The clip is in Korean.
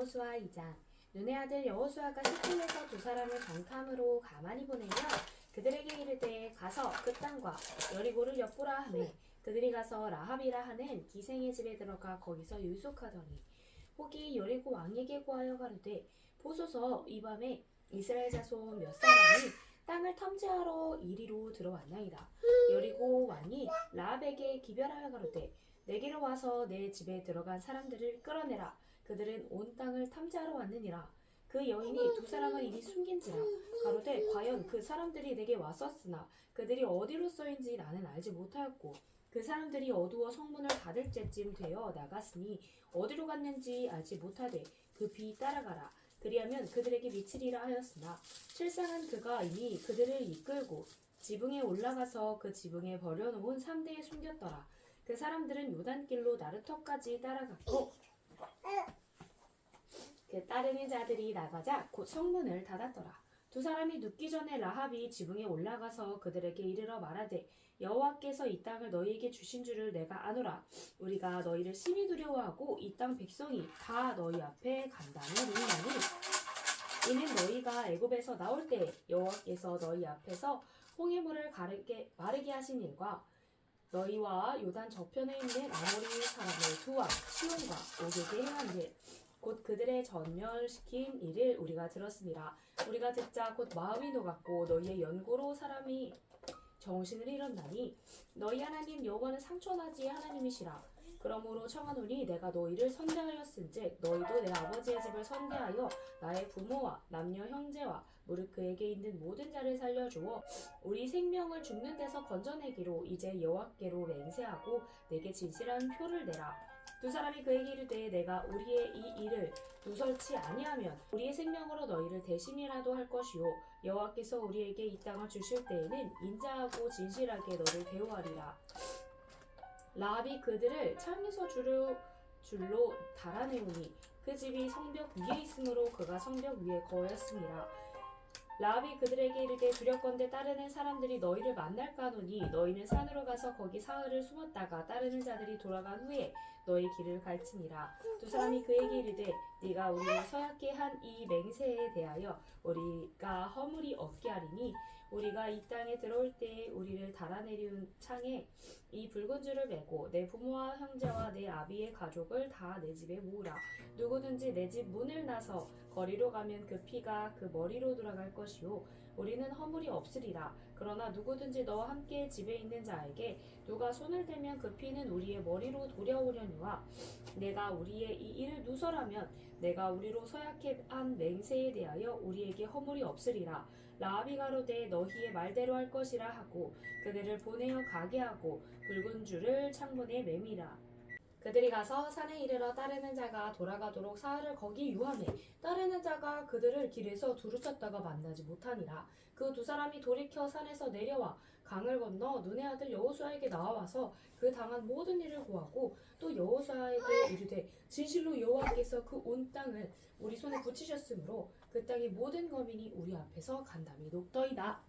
여호수아 2장 눈의 아들 여호수아가 시팀에서 두 사람을 정탐으로 가만히 보내며 그들에게 이르되 가서 그 땅과 여리고를 엿보라 하매 그들이 가서 라합이라 하는 기생의 집에 들어가 거기서 유숙하더니 혹이 여리고 왕에게 구하여 가로되 보소서 이 밤에 이스라엘 자손 몇 사람이 땅을 탐지하러 이리로 들어왔나이다. 여리고 왕이 라합에게 기별하여 가로되 내게로 와서 내 집에 들어간 사람들을 끌어내라. 그들은 온 땅을 탐지하러 왔느니라. 그 여인이 두 사람을 이리 숨긴지라. 가로되 과연 그 사람들이 내게 왔었으나 그들이 어디로서인지 나는 알지 못하였고 그 사람들이 어두워 성문을 닫을 때쯤 되어 나갔으니 어디로 갔는지 알지 못하되 급히 따라가라. 그리하면 그들에게 미치리라 하였으나 실상은 그가 이미 그들을 이끌고 지붕에 올라가서 그 지붕에 버려놓은 삼대에 숨겼더라 그 사람들은 요단길로 나르터까지 따라갔고 그 따르는 자들이 나가자 곧 성문을 닫았더라. 두 사람이 눕기 전에 라합이 지붕에 올라가서 그들에게 이르러 말하되 여호와께서 이 땅을 너희에게 주신 줄을 내가 아노라. 우리가 너희를 심히 두려워하고 이 땅 백성이 다 너희 앞에 간다는 의미니 이는 너희가 애굽에서 나올 때 여호와께서 너희 앞에서 홍해물을 가르게 마르게 하신 일과 너희와 요단 저편에 있는 아모리 사람의 두왕 시온과 오게게 행한 일, 곧 그들의 전멸시킨 일을 우리가 들었습니다. 우리가 듣자 곧 마음이 녹았고 너희의 연고로 사람이 정신을 잃었나니 너희 하나님 여호와는 상처나지 하나님이시라. 그러므로 청하노니 내가 너희를 선대하였은즉 너희도 내 아버지의 집을 선대하여 나의 부모와 남녀 형제와 무릇 그에게 있는 모든 자를 살려주어 우리 생명을 죽는 데서 건져내기로 이제 여호와께로 맹세하고 내게 진실한 표를 내라. 두 사람이 그에게 이르되 내가 우리의 이 일을 누설치 아니하면 우리의 생명으로 너희를 대신이라도 할 것이요 여호와께서 우리에게 이 땅을 주실 때에는 인자하고 진실하게 너를 대우하리라. 라합이 그들을 창에서 줄로 줄로 달아내오니 그 집이 성벽 위에 있으므로 그가 성벽 위에 거였습니다. 라합이 그들에게 이르되 두렵건대 따르는 사람들이 너희를 만날까 하노니 너희는 산으로 가서 거기 사흘을 숨었다가 따르는 자들이 돌아간 후에 너희 길을 갈지니라 두 사람이 그에게 이르되 네가 우리를 서약게 한이 맹세에 대하여 우리가 허물이 없게 하리니 우리가 이 땅에 들어올 때에 우리를 달아내리운 창에 이 붉은 줄을 메고 내 부모와 형제와 내 아비의 가족을 다 내 집에 모으라. 누구든지 내 집 문을 나서 거리로 가면 그 피가 그 머리로 돌아갈 것이요. 우리는 허물이 없으리라. 그러나 누구든지 너와 함께 집에 있는 자에게 누가 손을 대면 그 피는 우리의 머리로 돌아오려니와 내가 우리의 이 일을 누설하면 내가 우리로 서약해 한 맹세에 대하여 우리에게 허물이 없으리라. 라합이 가로되 너희의 말대로 할 것이라 하고 그들을 보내어 가게 하고 붉은 줄을 창문에 매미라. 그들이 가서 산에 이르러 따르는 자가 돌아가도록 사흘을 거기 유함해 따르는 자가 그들을 길에서 두루쳤다가 만나지 못하니라. 그 두 사람이 돌이켜 산에서 내려와 강을 건너 눈의 아들 여호수아에게 나와서 그 당한 모든 일을 고하고 또 여호수아에게 이르되 진실로 여호와께서 그 온 땅을 우리 손에 붙이셨으므로 그 땅의 모든 거민이 우리 앞에서 간담이 녹더이다